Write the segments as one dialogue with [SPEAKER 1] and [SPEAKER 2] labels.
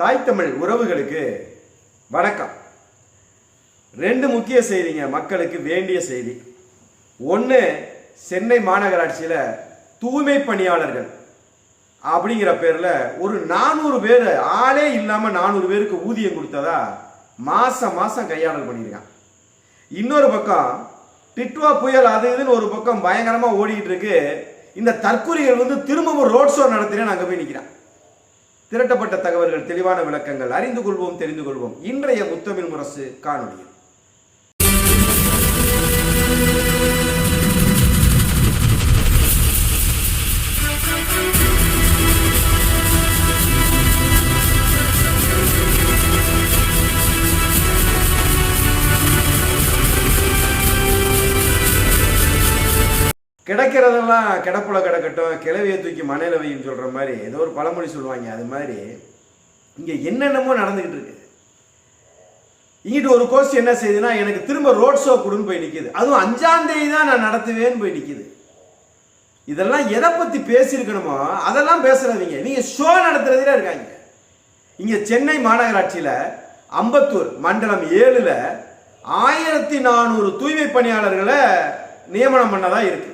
[SPEAKER 1] தாய் தமிழ் உறவுகளுக்கு வணக்கம். ரெண்டு முக்கிய செய்திங்க மக்களுக்கு வேண்டிய செய்தி. ஒன்று சென்னை மாநகராட்சியில் தூய்மை பணியாளர்கள் அப்படிங்கிற பேரில் ஒரு நானூறு பேர் ஆளே இல்லாமல் நானூறு பேருக்கு ஊதியம் கொடுத்ததா மாதம் மாதம் கையாளல் பண்ணியிருக்கான் இன்னொரு பக்கம் டிட்வா புயல் அது இதுன்னு ஒரு பக்கம் பயங்கரமாக ஓடிக்கிட்டு இருக்கு. இந்த தற்கொலைகள் வந்து திரும்பவும் ரோட் ஷோ நடத்தினேன் அங்கே போய் நிற்கிறான் திரட்டப்பட்ட தகவல்கள் தெளிவான விளக்கங்கள் அறிந்து கொள்வோம் தெரிந்து கொள்வோம். இன்றைய முத்தமிழ் முரசு காணொலியில் கிடக்கிறதெல்லாம் கிடப்பில் கிடக்கட்டும் கிளவியை தூக்கி மனையில வைன்னு சொல்ற மாதிரி ஏதோ ஒரு பழமொழி சொல்லுவாங்க அது மாதிரி இங்க என்னென்னமோ நடந்துகிட்டு இருக்கு. இங்கிட்டு ஒரு கோர்ஸ் என்ன செய்யுதுன்னா எனக்கு திரும்ப ரோட் ஷோ கொடுன்னு போய் நிக்குது. அதுவும் அஞ்சாம் தேதி தான் நான் நடத்துவேன்னு போய் நிக்குது. இதெல்லாம் எதை பத்தி பேசியிருக்கணுமோ அதெல்லாம் பேசுறவங்க நீங்க ஷோ நடத்துறதுல இருக்காங்க. இங்க சென்னை மாநகராட்சியில அம்பத்தூர் மண்டலம் ஏழுல ஆயிரத்தி நானூறு தூய்மை பணியாளர்களை நியமனம் பண்ணதா இருக்கு.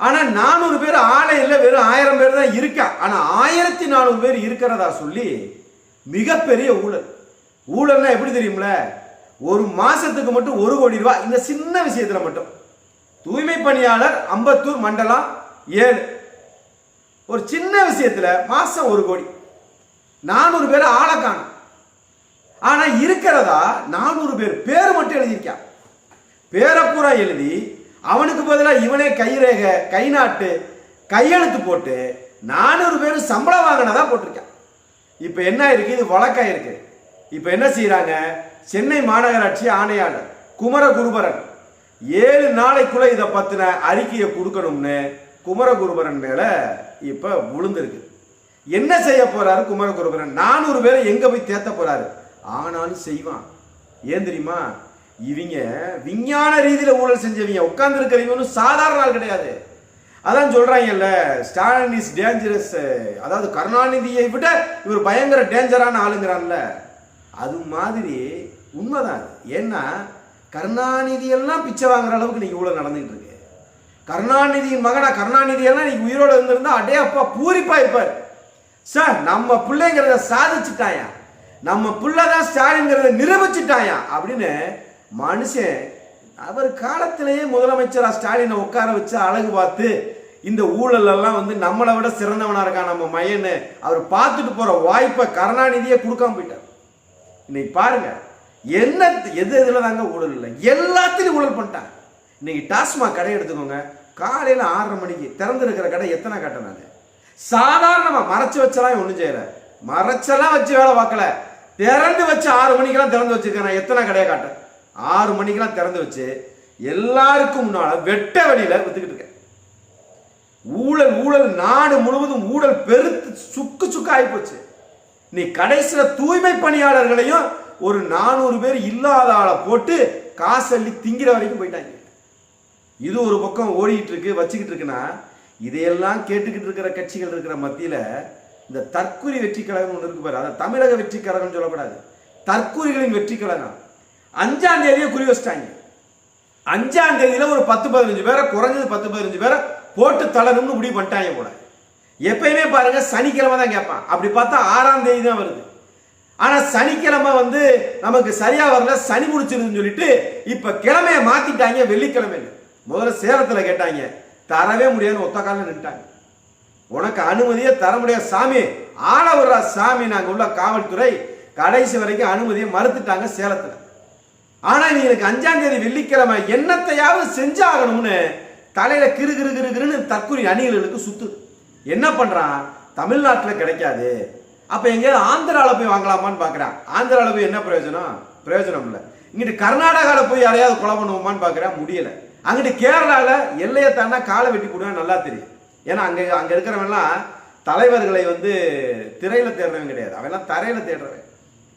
[SPEAKER 1] ஆனால் நானூறு பேர் ஆலையில் இல்லை வெறும் ஆயிரம் பேர் தான் இருக்கா? ஆனால் ஆயிரத்தி நானூறு பேர் இருக்கிறதா சொல்லி மிகப்பெரிய ஊழல். ஊழல்னா எப்படி தெரியும்ல? ஒரு மாதத்துக்கு மட்டும் ஒரு கோடி ரூபாய். இந்த சின்ன விஷயத்தில் மட்டும். தூய்மை பணியாளர் அம்பத்தூர் மண்டலம் ஏழு. ஒரு சின்ன விஷயத்தில் மாதம் ஒரு கோடி. நானூறு பேர் ஆளை காணும். ஆனால் இருக்கிறதா நானூறு பேர். பேர் மட்டும் எழுதியிருக்கான் பேரை பூரா எழுதி அவனுக்கு பதிலாக இவனே கைரேக கை நாட்டு கையெழுத்து போட்டு நானூறு பேர் சம்பளம் வாங்கினதா போட்டிருக்கான். இப்போ என்ன இருக்கு? இது வழக்காயிருக்கு இப்போ என்ன செய்கிறாங்க சென்னை மாநகராட்சி ஆணையாளர் குமரகுருபரன் ஏழு நாளைக்குள்ள இதை பற்றின அறிக்கையை கொடுக்கணும்னு குமரகுருபரன் மேலே இப்போ விழுந்திருக்கு. என்ன செய்ய போறாரு குமரகுருபரன்? நானூறு பேரை எங்க போய் தேத்த போறாரு? ஆனாலும் செய்வான். ஏன் தெரியுமா? இவங்க விஞ்ஞான ரீதியில் ஊழல் செஞ்சவங்க. உட்கார்ந்து இருக்கிறவங்க சாதாரண ஆள் கிடையாது. அதான் சொல்கிறாங்கல்ல ஸ்டாலின் இஸ் டேஞ்சரஸ் அதாவது கருணாநிதியை விட இவர் பயங்கர டேஞ்சரான ஆளுங்கிறான்ல. அது மாதிரி உண்மைதான். ஏன்னா கருணாநிதியெல்லாம் பிச்சை வாங்குற அளவுக்கு இன்றைக்கி ஊழல் நடந்துகிட்டு இருக்கு. கருணாநிதியின் மகனா கருணாநிதியெல்லாம் இன்றைக்கி இன்னைக்கு உயிரோட இருந்திருந்தா அடே அப்பா பூரிப்பா இருப்பார். சார் நம்ம பிள்ளைங்கிறத சாதிச்சுட்டாயா? நம்ம புள்ளதான் ஸ்டாலின்ங்கிறத நிரூபிச்சுட்டாயா? அப்படின்னு மனுஷன் அவர் காலத்திலேயே முதலமைச்சராக ஸ்டாலினை உட்கார வச்சு அழகு பார்த்து இந்த ஊழலெல்லாம் வந்து நம்மளை விட சிறந்தவனாக இருக்கான் நம்ம மையன்னு அவர் பார்த்துட்டு போகிற வாய்ப்பை கருணாநிதியே கொடுக்காம போயிட்டார். இன்னைக்கு பாருங்க என்ன எது எதில் தாங்க ஊழல் இல்லை? எல்லாத்துலேயும் ஊழல் பண்ணிட்டாங்க. இன்னைக்கு டாஸ்மாக் கடை எடுத்துக்கோங்க காலையில் ஆறரை மணிக்கு திறந்துருக்கிற கடை எத்தனை கட்ட நான்? மறைச்சி மறைச்சு வச்செல்லாம் ஒன்றும் செய்யல. மறைச்செல்லாம் வச்சு வேலை பார்க்கல. திறந்து வச்சு ஆறு மணிக்கெல்லாம் திறந்து வச்சிருக்கேன் எத்தனை கடையை காட்டேன் ஆறு மணிக்கெல்லாம் திறந்து வச்சு எல்லாருக்கும் முன்னால வெட்ட வெளியில வித்துக்கிட்டு இருக்கேன். ஊழல் ஊழல் நாடு முழுவதும் ஊழல் பெருத்து சுக்கு சுக்கு ஆயிப்போச்சு நீ கடைசியில் தூய்மை பணியாளர்களையும் ஒரு நானூறு பேர் இல்லாத ஆளை போட்டு காசள்ளி திங்கிற வரைக்கும் போயிட்டாங்க. இது ஒரு பக்கம் ஓடிக்கிட்டு இருக்கு வச்சுக்கிட்டு இருக்குன்னா இதையெல்லாம் கேட்டுக்கிட்டு இருக்கிற கட்சிகள் இருக்கிற மத்தியில் இந்த தற்குறி வெற்றி கழகம் ஒன்று இருக்கு பாரு. அதை தமிழக வெற்றி கழகம்னு சொல்லக்கூடாது. தற்குறிகளின் வெற்றி கழகம். அஞ்சாம் தேதியை குறி வச்சிட்டாங்க. அஞ்சாம் தேதியில் ஒரு பத்து பதினஞ்சு பேரை குறைஞ்சது பத்து பதினஞ்சு பேரை போட்டு தளரும்னு முடிவு பண்ணிட்டாங்க கூட எப்பயுமே பாருங்க சனிக்கிழமை தான் கேட்பான். அப்படி பார்த்தா ஆறாம் தேதி தான் வருது. ஆனால் சனிக்கிழமை வந்து நமக்கு சரியா வரல சனி முடிச்சிருதுன்னு சொல்லிட்டு இப்போ கிழமையை மாத்திட்டாங்க வெள்ளிக்கிழமைன்னு முதல்ல சேலத்தில் கேட்டாங்க தரவே முடியாதுன்னு ஒத்த காலில் நின்ட்டாங்க உனக்கு அனுமதியே தர முடியாது. சாமி ஆள விடுறா சாமி. நாங்கள் உள்ள காவல்துறை கடைசி வரைக்கும் அனுமதியை மறுத்துட்டாங்க சேலத்தில். ஆனா நீ எனக்கு அஞ்சாம் தேதி வெள்ளிக்கிழமை என்னத்தையாவது செஞ்சாகணும்னு தலையில கிரு கிரு கிரு கிருன்னு தற்கொலை அணிகளுக்கு சுத்து. என்ன பண்றான்? தமிழ்நாட்டில் கிடைக்காது. அப்ப எங்கேயாவது ஆந்திராவில் போய் வாங்கலாமான்னு பாக்குறான். ஆந்திராவில் போய் என்ன பிரயோஜனம்? பிரயோஜனம் இல்லை. இங்கிட்டு கர்நாடகாவில் போய் யாரையாவது கொலை பண்ணுவோமான்னு பாக்குறான். முடியல. அங்கிட்டு கேரளாவில் எல்லையை தாண்டா காலை வெட்டி போடுவேன் நல்லா தெரியும். ஏன்னா அங்கே அங்கே இருக்கிறவன்லாம் தலைவர்களை வந்து திரையில் தேடுறவன் கிடையாது. அவெல்லாம் தரையில் தேடுறவன்.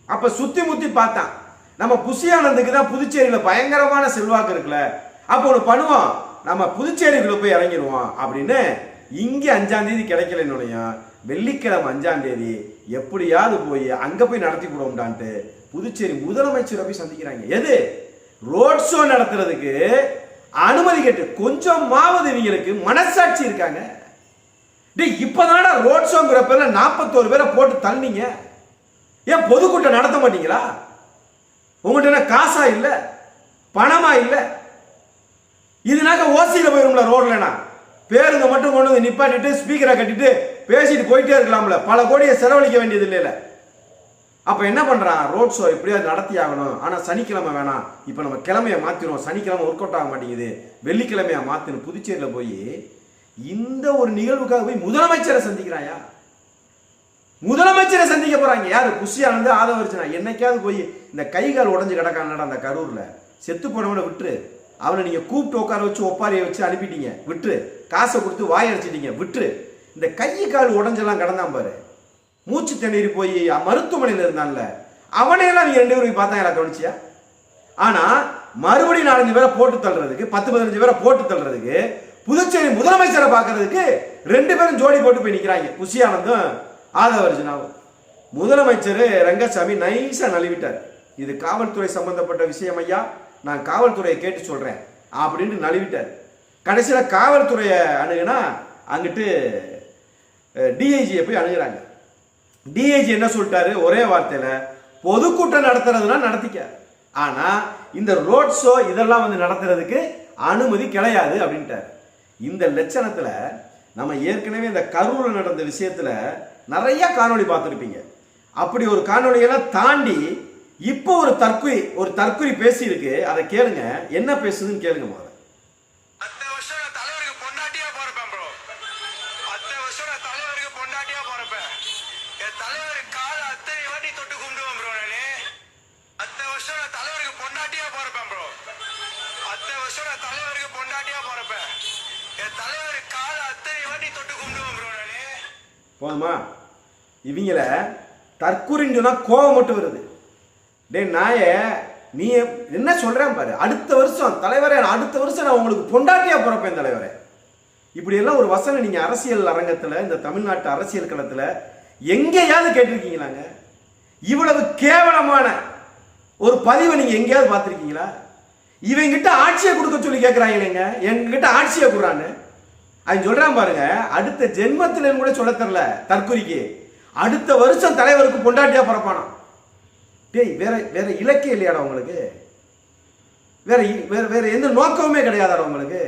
[SPEAKER 1] அப்போ சுற்றி முற்றி பார்த்தான். நம்ம புஷியானந்துக்கு தான் புதுச்சேரியில் பயங்கரமான செல்வாக்கு இருக்குல்ல. அப்போ ஒன்று பண்ணுவோம் நம்ம புதுச்சேரிக்குள்ளே போய் இறங்கிடுவோம் அப்படின்னு இங்கே அஞ்சாந்தேதி தேதி வெள்ளிக்கிழமை அஞ்சாந்தேதி எப்படியாவது போய் அங்கே போய் நடத்தி கொடுவோம்டான்ட்டு புதுச்சேரி முதலமைச்சரை போய் சந்திக்கிறாங்க. எது? ரோட் ஷோ நடத்துறதுக்கு அனுமதி கேட்டு கொஞ்சமாவது இவங்களுக்கு மனசாட்சி இருக்காங்க. டேய் இப்பதானடா ரோட் ஷோங்கிற பேர்ல நாற்பத்தோரு பேரை போட்டு தள்ளினீங்க. ஏன் பொதுக்கூட்டம் நடத்த மாட்டீங்களா? உங்கள்கிட்ட என்ன காசா இல்லை? பணமா இல்லை? இதுனாக்க ஓசியில் போயிருங்களா ரோட்லனா பேருங்க மட்டும் கொண்டு வந்து நிப்பாட்டிட்டு ஸ்பீக்கரை கட்டிட்டு பேசிட்டு போயிட்டே இருக்கலாம்ல. பல கோடியை செலவழிக்க வேண்டியது இல்லைல்ல அப்போ என்ன பண்ணுறான் ரோட் ஷோ எப்படியாவது நடத்தி ஆகணும். ஆனால் சனிக்கிழமை வேணாம். இப்போ நம்ம கிழமைய மாற்றிடுவோம் சனிக்கிழமை ஒர்க் அவுட் ஆக மாட்டேங்குது. வெள்ளிக்கிழமையா மாத்தணும் புதுச்சேரியில் போய் இந்த ஒரு நிகழ்வுக்காக போய் முதலமைச்சரை சந்திக்கிறாயா முதலமைச்சரை சந்திக்க போகிறாங்க யார்? புஷியானந்து ஆதவர்ச்சனா என்னைக்காவது போய் இந்த கை கால் உடஞ்சு கிடக்கானடா அந்த கரூரில். செத்து போனவனை விட்டுரு. அவனை நீங்கள் கூப்பிட்டு உட்கார வச்சு ஒப்பாரியை வச்சு அனுப்பிட்டீங்க. விட்டுரு. காசை கொடுத்து வாய் அடிச்சிட்டீங்க. விட்டுரு. இந்த கை கால் உடஞ்செல்லாம் கிடந்தான் பாரு. மூச்சு திணறி போய் மருத்துவமனையில் இருந்தான்ல. அவனையெல்லாம் நீங்கள் ரெண்டு பேரும் பார்த்தா எல்லாம் கவனிச்சியா? ஆனால் மறுபடியும் நாலஞ்சு பேரை போட்டு தள்ளுறதுக்கு பத்து பதினஞ்சு பேரை போட்டு தள்ளுறதுக்கு புதுச்சேரி முதலமைச்சரை பார்க்கறதுக்கு ரெண்டு பேரும் ஜோடி போட்டு போய் நிற்கிறாங்க குஷியானந்தும் ஆதவர்ஜுனாவும் முதலமைச்சர் ரங்கசாமி நைஸாக நழுவிட்டார். இது காவல்துறை சம்பந்தப்பட்ட விஷயம் ஐயா. நான் காவல்துறையை கேட்டு சொல்கிறேன் அப்படின்ட்டு நழுவிட்டார். கடைசியில் காவல்துறையை அணுகுனா அங்கிட்டு டிஐஜியை போய் அணுகிறாங்க. டிஐஜி என்ன சொல்லிட்டாரு? ஒரே வார்த்தையில் பொதுக்கூட்டம் நடத்துறதுனா நடத்திக்க. ஆனால் இந்த ரோட் ஷோ இதெல்லாம் வந்து நடத்துறதுக்கு அனுமதி கிடையாது அப்படின்ட்டார். இந்த லட்சணத்தில் நம்ம ஏற்கனவே இந்த கரூரில் நடந்த விஷயத்தில் நிறைய காணொளி பார்த்துருப்பீங்க. அப்படி ஒரு காணொளியெல்லாம் தாண்டி இப்போ ஒரு தற்குறி ஒரு தற்குறி பேசியிருக்கு. அதை கேளுங்க. என்ன பேசுதுன்னு கேளுங்க முதல்ல. போதுமா? இவங்கள தற்குறின்னு சொன்னா கோவம் மட்டும் வருது. டே நாய நீ என்ன சொல்கிறேன் பாரு. அடுத்த வருஷம் தலைவரே நான் அடுத்த வருஷம் நான் உங்களுக்கு பொண்டாட்டியாக பிறப்பேன் தலைவரே. இப்படியெல்லாம் ஒரு வசனம் நீங்கள் அரசியல் அரங்கத்தில் இந்த தமிழ்நாட்டு அரசியல் களத்தில் எங்கேயாவது கேட்டிருக்கீங்களாங்க? இவ்வளவு கேவலமான ஒரு பதிவை நீங்கள் எங்கேயாவது பார்த்துருக்கீங்களா? இவங்கிட்ட ஆட்சியை கொடுக்க சொல்லி கேட்குறாங்க எங்ககிட்ட ஆட்சியை கொடுறான்னு. அவன் சொல்கிறான் பாருங்க அடுத்த ஜென்மத்துல கூட சொல்ல தெரில தற்கொலைக்கு. அடுத்த வருஷம் தலைவருக்கு பொண்டாட்டியாக பிறப்பானாம். டேய் வேற வேற இலக்கியம் இல்லையாடா உங்களுக்கு? வேற வேற வேற எந்த நோக்கமுமே கிடையாதாடா உங்களுக்கு?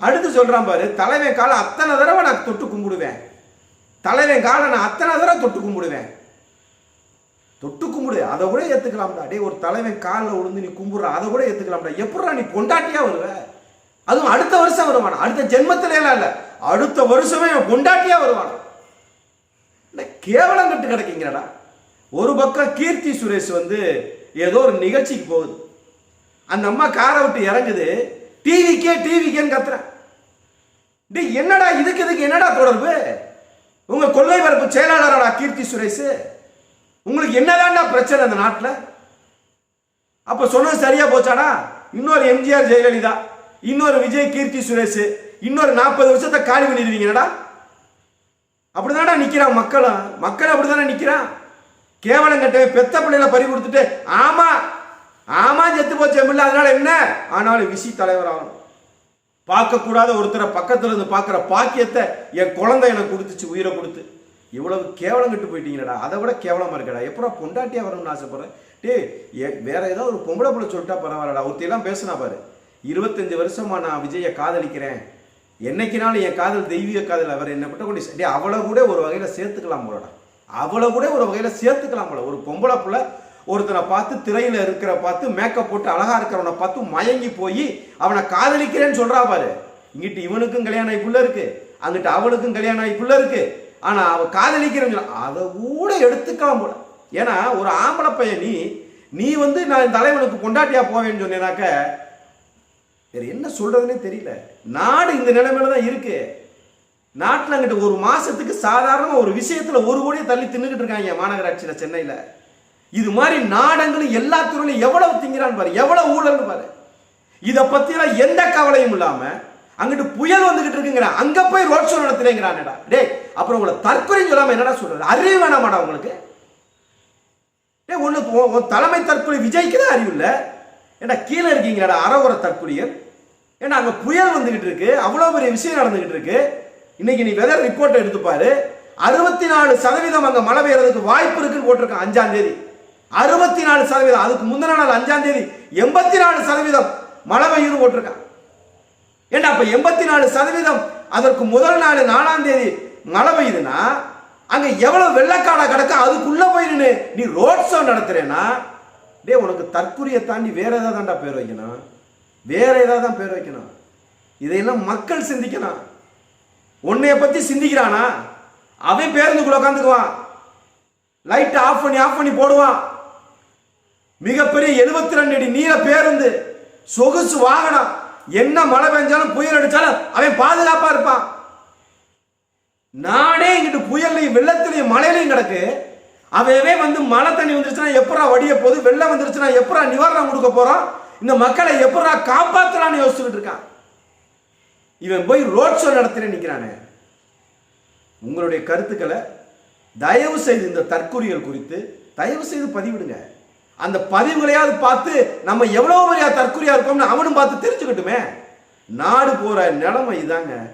[SPEAKER 1] அடுத்து சொல்கிறான் பாரு தலைவன் காலை அத்தனை தடவை நான் தொட்டு கும்பிடுவேன். தலைவன் காலை நான் அத்தனை தடவை தொட்டு கும்பிடுவேன். தொட்டு கும்பிடு அதை கூட ஏற்றுக்கலாம்டா டேய் ஒரு தலைவன் காலில் விழுந்து நீ கும்பிட்ற அதை கூட ஏற்றுக்கலாம்டா எப்படா நீ பொண்டாட்டியாக வருவ? அதுவும் அடுத்த வருஷம் வருவானா? அடுத்த ஜென்மத்தில எல்லாம் அடுத்த வருஷமே இவன் பொண்டாட்டியா வருவானா? என்ன கேவலம் கட்டு கிடக்கீங்கடா. ஒரு பக்கம் கீர்த்தி சுரேஷ் வந்து ஏதோ ஒரு நிகழ்ச்சிக்கு போகுது. அந்த அம்மா காரை விட்டு இறங்குது. டிவிக்கே டிவிக்கேன்னு கத்துறேன் டேய் என்னடா இதுக்கு இதுக்கு என்னடா தொடர்பு? உங்க கொள்ளை பரப்பு செயலாளராடா கீர்த்தி சுரேஷ்? உங்களுக்கு என்னதான்டா பிரச்சனை அந்த நாட்டில்? அப்ப சொன்னது சரியா போச்சாடா? இன்னொரு எம்ஜிஆர் ஜெயலலிதா இன்னொரு விஜய் கீர்த்தி சுரேஷ் இன்னொரு நாற்பது வருஷத்தை காலி பண்ணிடுவீங்கடா. அப்படிதான்டா நிக்கிறான் மக்களும். மக்கள் அப்படிதானே நிக்கிறான். கேவலம் கட்டவே பெத்த பிள்ளையில பறி கொடுத்துட்டு ஆமா ஆமா செத்து போச்சு பிள்ளை அதனால என்ன? ஆனாலும் விசி தலைவர் ஆகணும் பார்க்கக்கூடாத ஒருத்தரை பக்கத்துல இருந்து பார்க்குற பாக்கியத்தை என் குழந்தை எனக்கு கொடுத்துச்சு உயிரை கொடுத்து. இவ்வளவு கேவலம் கட்டு போயிட்டீங்கடா அதை விட கேவலமா இருக்கடா. எப்படா பொண்டாட்டியா வரணும்னு ஆசைப்படுறேன்? டேய் வேற ஏதோ ஒரு பொம்பளை பிள்ளை சொல்லிட்டா பரவாயில்லடா. ஒருத்தையெல்லாம் பேசினா பாரு. இருபத்தஞ்சு வருஷமா நான் விஜயை காதலிக்கிறேன். என்னைக்குனாலும் என் காதல் தெய்வீக காதல். அவர் என்னை பட்ட கொண்டு டேய் அவளை கூட ஒரு வகையில சேர்த்துக்கலாம் போலடா. அவளை கூட ஒரு வகையில் சேர்த்துக்கலாம் போல. ஒரு பொம்பளை புள்ள ஒருத்தனை பார்த்து திரையில் இருக்கிற பார்த்து மேக்கப் போட்டு அழகா இருக்கிறவனை பார்த்து மயங்கி போய் அவனை காதலிக்கிறேன்னு சொல்றா பாரு. இங்கிட்டு இவனுக்கும் கல்யாணம் ஆகி புள்ள இருக்கு. அங்கிட்டு அவளுக்கும் கல்யாணம் ஆகி புள்ள இருக்கு. ஆனால் அவள் காதலிக்கிறேன்னு சொல்றா. அதை கூட எடுத்துக்கலாம் போல. ஏன்னா ஒரு ஆம்பளை பையன் நீ நீ வந்து நான் இந்த தலைவனுக்கு கொண்டாட்டியா போவேன்னு சொன்னேனாக்க வேறு என்ன சொல்கிறதுனே தெரியல. நாடு இந்த நிலைமையில தான் இருக்கு. நாட்டில் அங்கிட்டு ஒரு மாசத்துக்கு சாதாரண ஒரு விஷயத்துல ஒரு கோடியை தள்ளி தின்னுக்கிட்டு இருக்காங்க மாநகராட்சியில சென்னையில. இது மாதிரி நாடங்களும் எல்லா துறையிலும் எவ்வளவு திங்கிறான்னு பாரு எவ்வளவு ஊழல்னு பாரு. இதை பற்றிலாம் எந்த கவலையும் இல்லாம அங்கிட்டு புயல் வந்துகிட்டு இருக்குங்கிற அங்க போய் ரோட் ஷோ நடத்துறேங்கிறான்டா. டே அப்புறம் உங்களை தற்கொலைன்னு சொல்லாம என்னடா சொல்றது? அறிவு வேணாமாடா உங்களுக்கு? டே ஒன்று தலைமை தற்கொலை விஜய்க்கு தான் அறிவு இல்லை. ஏன்னா கீழே இருக்கீங்களாடா அறகுற தற்கொலையர் ஏன்னா அங்கே புயல் வந்துகிட்டு இருக்கு அவ்வளோ பெரிய விஷயம் நடந்துகிட்டு இருக்கு. இன்னைக்கு நீ வெதர் ரிப்போர்ட் எடுத்துப்பாரு அறுபத்தி நாலு சதவீதம் அங்கே மழை பெய்யறதுக்கு வாய்ப்பு இருக்குன்னு போட்டிருக்கான் அஞ்சாம் தேதி. அறுபத்தி நாலு சதவீதம் அதுக்கு முந்தின நாள் அஞ்சாம் தேதி எண்பத்தி நாலு சதவீதம் மழை பெய்யும் போட்டிருக்கான். ஏண்டா அப்ப எண்பத்தி நாலு சதவீதம் அதற்கு முதல் நாள் நாலாம் தேதி மழை பெய்யுதுன்னா அங்க எவ்வளவு வெள்ளக்காடா கிடக்க அதுக்குள்ள போய் நின்று நீ ரோட் ஷோ நடத்துறேன்னா டேய் உனக்கு தற்குறியை தாண்டி வேற ஏதாவது தான்டா பேர் வைக்கணும். வேற ஏதாவது தான் பேர் வைக்கணும். இதையெல்லாம் மக்கள் சிந்திக்கணும். உன்னைய பத்தி சிந்திக்கிறானா? அவன் பேருந்துக்குள்ள உட்காந்துக்குவான் லைட் ஆஃப் பண்ணி ஆஃப் பண்ணி போடுவான். மிகப்பெரிய 72 ரெண்டு அடி நீல பேருந்து சொகுசு வாகனம். என்ன மழை பெஞ்சாலும் புயல் அடிச்சாலும் அவன் பாதுகாப்பா இருப்பான். நானே இங்கிட்டு புயல்லையும் வெள்ளத்திலையும் மழையிலையும் கிடக்கு. அவையவே வந்து மழை தண்ணி வந்துருச்சுன்னா எப்பரா வடிய போகுது? வெள்ளம் வந்துருச்சுன்னா எப்பரா நிவாரணம் கொடுக்க போறோம்? இந்த மக்களை எப்பரா காப்பாத்தலான்னு யோசிச்சுக்கிட்டு இருக்கான். இவன் போய் ரோட் ஷோ நடத்தினு நிற்கிறானே உங்களுடைய கருத்துக்களை தயவு செய்து இந்த தற்கொலைகள் குறித்து தயவு செய்து பதிவிடுங்க. அந்த பதிவுகளையாவது பார்த்து நம்ம எவ்வளவு பெரிய தற்கொலையா இருக்கோம்னு அவனும் பார்த்து தெரிஞ்சுக்கட்டுமே. நாடு போற நிலைமை இதாங்க.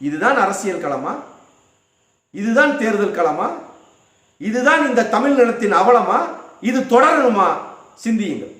[SPEAKER 1] இதுதான் அரசியல் களமா? இதுதான் தேர்தல் களமா? இதுதான் இந்த தமிழ் நிலத்தின் அவலமா? இது தொடரணுமா? சிந்தியுங்கள்.